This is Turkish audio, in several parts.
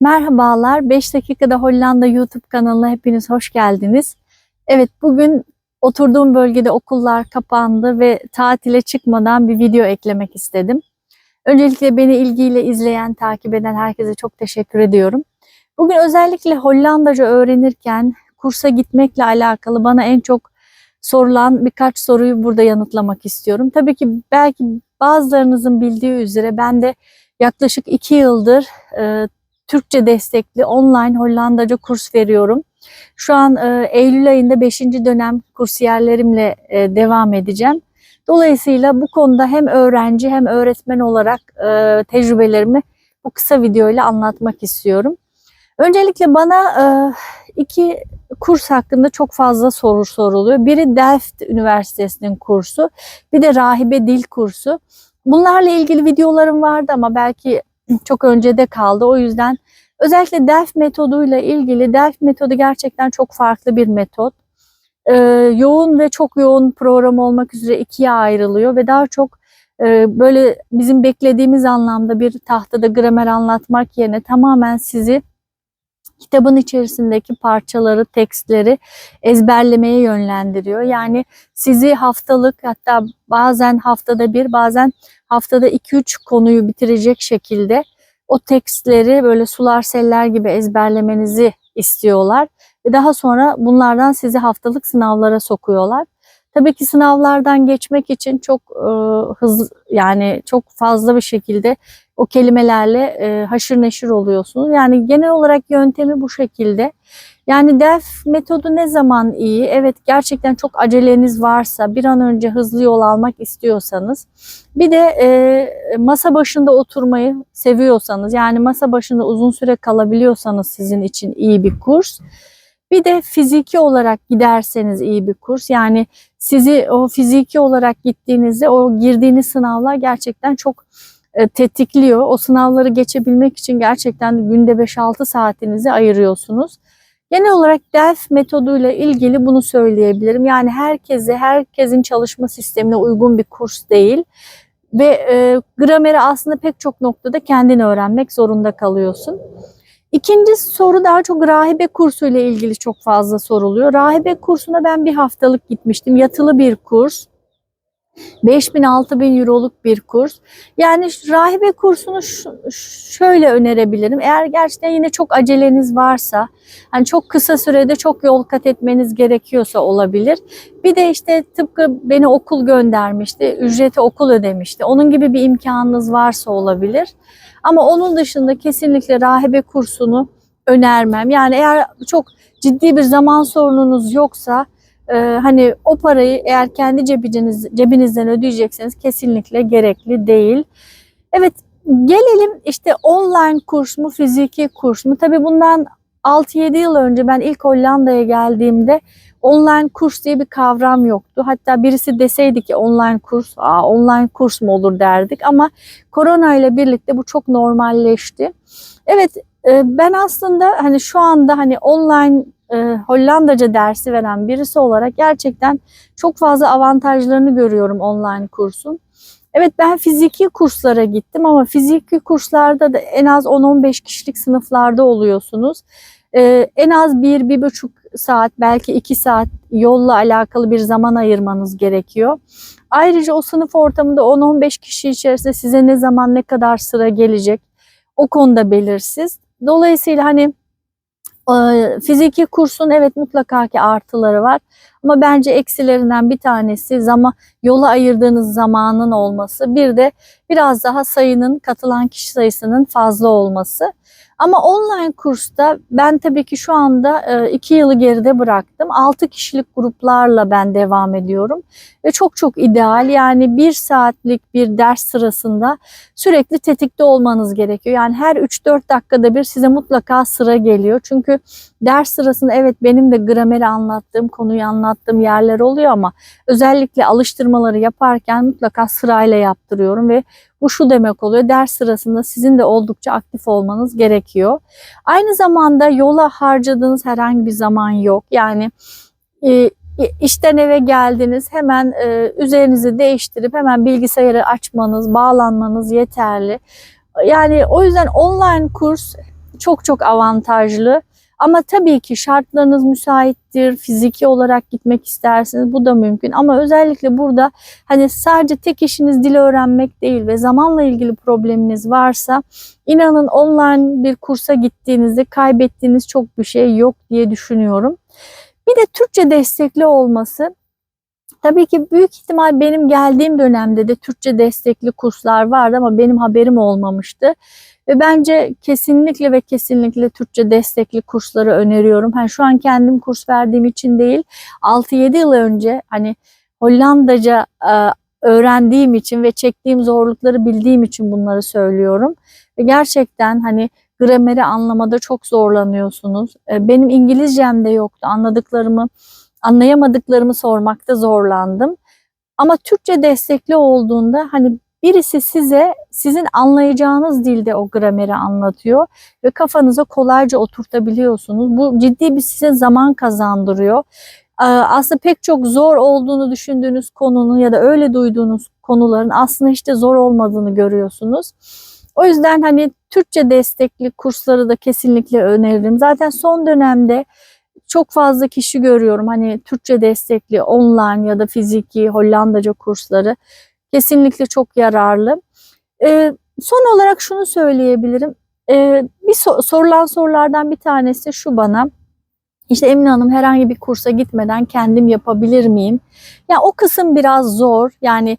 Merhabalar, 5 dakikada Hollanda YouTube kanalına hepiniz hoş geldiniz. Evet, bugün oturduğum bölgede okullar kapandı ve tatile çıkmadan bir video eklemek istedim. Öncelikle beni ilgiyle izleyen, takip eden herkese çok teşekkür ediyorum. Bugün özellikle Hollandaca öğrenirken kursa gitmekle alakalı bana en çok sorulan birkaç soruyu burada yanıtlamak istiyorum. Tabii ki belki bazılarınızın bildiği üzere ben de yaklaşık iki yıldır e, Türkçe destekli online Hollandaca kurs veriyorum. Şu an e, Eylül ayında 5. dönem kursiyerlerimle e, devam edeceğim. Dolayısıyla bu konuda hem öğrenci hem öğretmen olarak e, tecrübelerimi bu kısa videoyla anlatmak istiyorum. Öncelikle bana e, iki kurs hakkında çok fazla soru soruluyor. Biri Delft Üniversitesi'nin kursu, bir de Rahibe Dil kursu. Bunlarla ilgili videolarım vardı ama belki çok öncede kaldı. O yüzden özellikle Delft metoduyla ilgili Delft metodu gerçekten çok farklı bir metot. Ee, yoğun ve çok yoğun program olmak üzere ikiye ayrılıyor ve daha çok e, böyle bizim beklediğimiz anlamda bir tahtada gramer anlatmak yerine tamamen sizi kitabın içerisindeki parçaları, tekstleri ezberlemeye yönlendiriyor. Yani sizi haftalık hatta bazen haftada bir, bazen haftada 2-3 konuyu bitirecek şekilde o tekstleri böyle sular seller gibi ezberlemenizi istiyorlar. Ve daha sonra bunlardan sizi haftalık sınavlara sokuyorlar. Tabii ki sınavlardan geçmek için çok e, hızlı yani çok fazla bir şekilde o kelimelerle e, haşır neşir oluyorsunuz. Yani genel olarak yöntemi bu şekilde. Yani DEF metodu ne zaman iyi? Evet gerçekten çok aceleniz varsa bir an önce hızlı yol almak istiyorsanız bir de e, masa başında oturmayı seviyorsanız yani masa başında uzun süre kalabiliyorsanız sizin için iyi bir kurs. Bir de fiziki olarak giderseniz iyi bir kurs. Yani sizi o fiziki olarak gittiğinizde o girdiğiniz sınavlar gerçekten çok e, tetikliyor. O sınavları geçebilmek için gerçekten günde 5-6 saatinizi ayırıyorsunuz. Genel olarak DELF metoduyla ilgili bunu söyleyebilirim. Yani herkese, herkesin çalışma sistemine uygun bir kurs değil. Ve e, grameri aslında pek çok noktada kendin öğrenmek zorunda kalıyorsun. İkinci soru daha çok rahibe kursu ile ilgili çok fazla soruluyor. Rahibe kursuna ben bir haftalık gitmiştim. Yatılı bir kurs. 5000-6000 euroluk bir kurs. Yani rahibe kursunu şöyle önerebilirim. Eğer gerçekten yine çok aceleniz varsa, hani çok kısa sürede çok yol kat etmeniz gerekiyorsa olabilir. Bir de işte tıpkı beni okul göndermişti, ücreti okul ödemişti. Onun gibi bir imkanınız varsa olabilir. Ama onun dışında kesinlikle rahibe kursunu önermem. Yani eğer çok ciddi bir zaman sorununuz yoksa e, hani o parayı eğer kendi cebiniz, cebinizden ödeyecekseniz kesinlikle gerekli değil. Evet gelelim işte online kurs mu fiziki kurs mu? Tabii bundan 6-7 yıl önce ben ilk Hollanda'ya geldiğimde online kurs diye bir kavram yoktu. Hatta birisi deseydi ki online kurs, aa online kurs mu olur derdik ama korona ile birlikte bu çok normalleşti. Evet e, ben aslında hani şu anda hani online e, Hollandaca dersi veren birisi olarak gerçekten çok fazla avantajlarını görüyorum online kursun. Evet ben fiziki kurslara gittim ama fiziki kurslarda da en az 10-15 kişilik sınıflarda oluyorsunuz. Ee, en az 1-1,5 saat belki 2 saat yolla alakalı bir zaman ayırmanız gerekiyor. Ayrıca o sınıf ortamında 10-15 kişi içerisinde size ne zaman ne kadar sıra gelecek o konuda belirsiz. Dolayısıyla hani Fiziki kursun evet mutlaka ki artıları var ama bence eksilerinden bir tanesi zaman yola ayırdığınız zamanın olması bir de biraz daha sayının katılan kişi sayısının fazla olması. Ama online kursta ben tabii ki şu anda e, iki yılı geride bıraktım. 6 kişilik gruplarla ben devam ediyorum. Ve çok çok ideal yani bir saatlik bir ders sırasında sürekli tetikte olmanız gerekiyor. Yani her 3-4 dakikada bir size mutlaka sıra geliyor. Çünkü ders sırasında evet benim de grameri anlattığım, konuyu anlattığım yerler oluyor ama özellikle alıştırmaları yaparken mutlaka sırayla yaptırıyorum ve bu şu demek oluyor. Ders sırasında sizin de oldukça aktif olmanız gerekiyor. Aynı zamanda yola harcadığınız herhangi bir zaman yok. Yani e, işten eve geldiniz hemen e, üzerinizi değiştirip hemen bilgisayarı açmanız, bağlanmanız yeterli. Yani o yüzden online kurs çok çok avantajlı. Ama tabii ki şartlarınız müsaittir, fiziki olarak gitmek istersiniz bu da mümkün. Ama özellikle burada hani sadece tek işiniz dil öğrenmek değil ve zamanla ilgili probleminiz varsa inanın online bir kursa gittiğinizde kaybettiğiniz çok bir şey yok diye düşünüyorum. Bir de Türkçe destekli olması Tabii ki büyük ihtimal benim geldiğim dönemde de Türkçe destekli kurslar vardı ama benim haberim olmamıştı. Ve bence kesinlikle ve kesinlikle Türkçe destekli kursları öneriyorum. Hani şu an kendim kurs verdiğim için değil, 6-7 yıl önce hani Hollandaca e, öğrendiğim için ve çektiğim zorlukları bildiğim için bunları söylüyorum. Ve gerçekten hani grameri anlamada çok zorlanıyorsunuz. E, benim İngilizcem de yoktu. Anladıklarımı anlayamadıklarımı sormakta zorlandım. Ama Türkçe destekli olduğunda hani birisi size sizin anlayacağınız dilde o grameri anlatıyor ve kafanıza kolayca oturtabiliyorsunuz. Bu ciddi bir size zaman kazandırıyor. Ee, aslında pek çok zor olduğunu düşündüğünüz konunun ya da öyle duyduğunuz konuların aslında hiç de zor olmadığını görüyorsunuz. O yüzden hani Türkçe destekli kursları da kesinlikle öneririm. Zaten son dönemde çok fazla kişi görüyorum. Hani Türkçe destekli online ya da fiziki Hollandaca kursları kesinlikle çok yararlı. Ee, son olarak şunu söyleyebilirim. Ee, bir so sorulan sorulardan bir tanesi şu bana. İşte Emine Hanım herhangi bir kursa gitmeden kendim yapabilir miyim? Ya yani o kısım biraz zor. Yani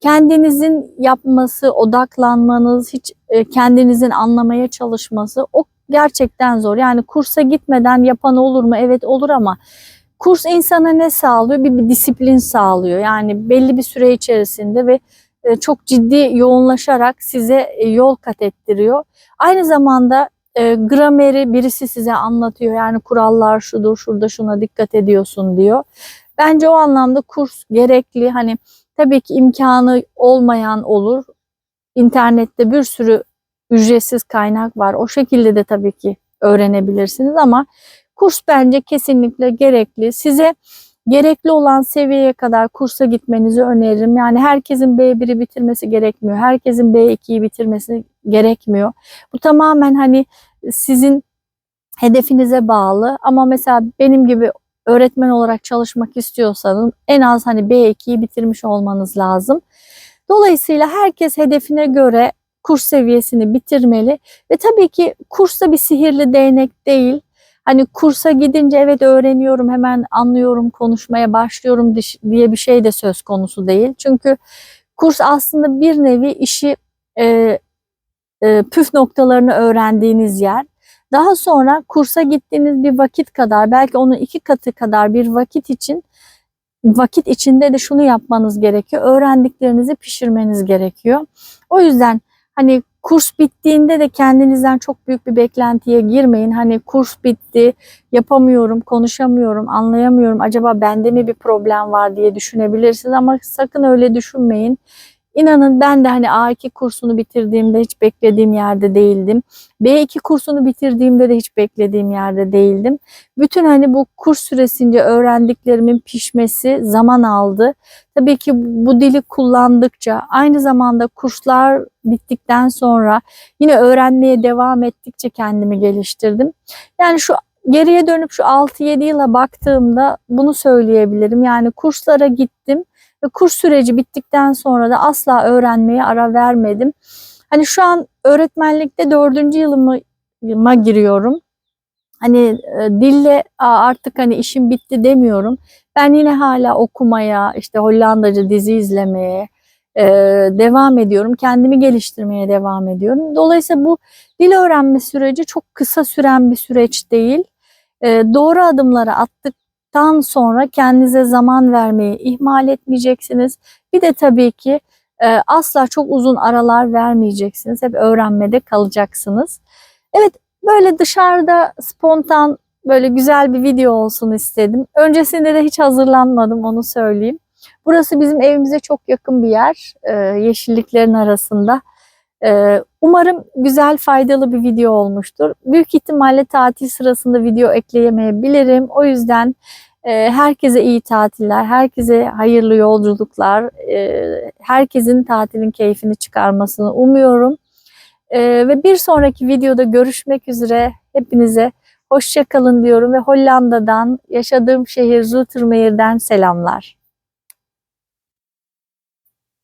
kendinizin yapması, odaklanmanız, hiç e, kendinizin anlamaya çalışması o gerçekten zor. Yani kursa gitmeden yapan olur mu? Evet olur ama kurs insana ne sağlıyor? Bir, bir disiplin sağlıyor. Yani belli bir süre içerisinde ve e, çok ciddi yoğunlaşarak size e, yol kat ettiriyor. Aynı zamanda e, grameri birisi size anlatıyor. Yani kurallar şudur, şurada şuna dikkat ediyorsun diyor. Bence o anlamda kurs gerekli. Hani tabii ki imkanı olmayan olur. İnternette bir sürü ücretsiz kaynak var. O şekilde de tabii ki öğrenebilirsiniz ama kurs bence kesinlikle gerekli. Size gerekli olan seviyeye kadar kursa gitmenizi öneririm. Yani herkesin B1'i bitirmesi gerekmiyor. Herkesin B2'yi bitirmesi gerekmiyor. Bu tamamen hani sizin hedefinize bağlı ama mesela benim gibi öğretmen olarak çalışmak istiyorsanız en az hani B2'yi bitirmiş olmanız lazım. Dolayısıyla herkes hedefine göre kurs seviyesini bitirmeli ve tabii ki kursa bir sihirli değnek değil. Hani kursa gidince evet öğreniyorum hemen anlıyorum konuşmaya başlıyorum diye bir şey de söz konusu değil. Çünkü kurs aslında bir nevi işi e, e, püf noktalarını öğrendiğiniz yer. Daha sonra kursa gittiğiniz bir vakit kadar belki onun iki katı kadar bir vakit için vakit içinde de şunu yapmanız gerekiyor. Öğrendiklerinizi pişirmeniz gerekiyor. O yüzden Hani kurs bittiğinde de kendinizden çok büyük bir beklentiye girmeyin. Hani kurs bitti, yapamıyorum, konuşamıyorum, anlayamıyorum. Acaba bende mi bir problem var diye düşünebilirsiniz ama sakın öyle düşünmeyin. İnanın ben de hani A2 kursunu bitirdiğimde hiç beklediğim yerde değildim. B2 kursunu bitirdiğimde de hiç beklediğim yerde değildim. Bütün hani bu kurs süresince öğrendiklerimin pişmesi zaman aldı. Tabii ki bu dili kullandıkça aynı zamanda kurslar bittikten sonra yine öğrenmeye devam ettikçe kendimi geliştirdim. Yani şu geriye dönüp şu 6-7 yıla baktığımda bunu söyleyebilirim. Yani kurslara gittim ve kurs süreci bittikten sonra da asla öğrenmeye ara vermedim. Hani şu an öğretmenlikte dördüncü yılıma giriyorum. Hani e, dille artık hani işim bitti demiyorum. Ben yine hala okumaya, işte Hollandaca dizi izlemeye e, devam ediyorum. Kendimi geliştirmeye devam ediyorum. Dolayısıyla bu dil öğrenme süreci çok kısa süren bir süreç değil. E, doğru adımları attık Tan sonra kendinize zaman vermeyi ihmal etmeyeceksiniz. Bir de tabii ki e, asla çok uzun aralar vermeyeceksiniz. Hep öğrenmede kalacaksınız. Evet böyle dışarıda spontan böyle güzel bir video olsun istedim. Öncesinde de hiç hazırlanmadım onu söyleyeyim. Burası bizim evimize çok yakın bir yer. E, yeşilliklerin arasında. E, umarım güzel faydalı bir video olmuştur. Büyük ihtimalle tatil sırasında video ekleyemeyebilirim. O yüzden herkese iyi tatiller, herkese hayırlı yolculuklar, ee, herkesin tatilin keyfini çıkarmasını umuyorum. Ee, ve bir sonraki videoda görüşmek üzere. Hepinize hoşça kalın diyorum ve Hollanda'dan yaşadığım şehir Zoetermeer'den selamlar.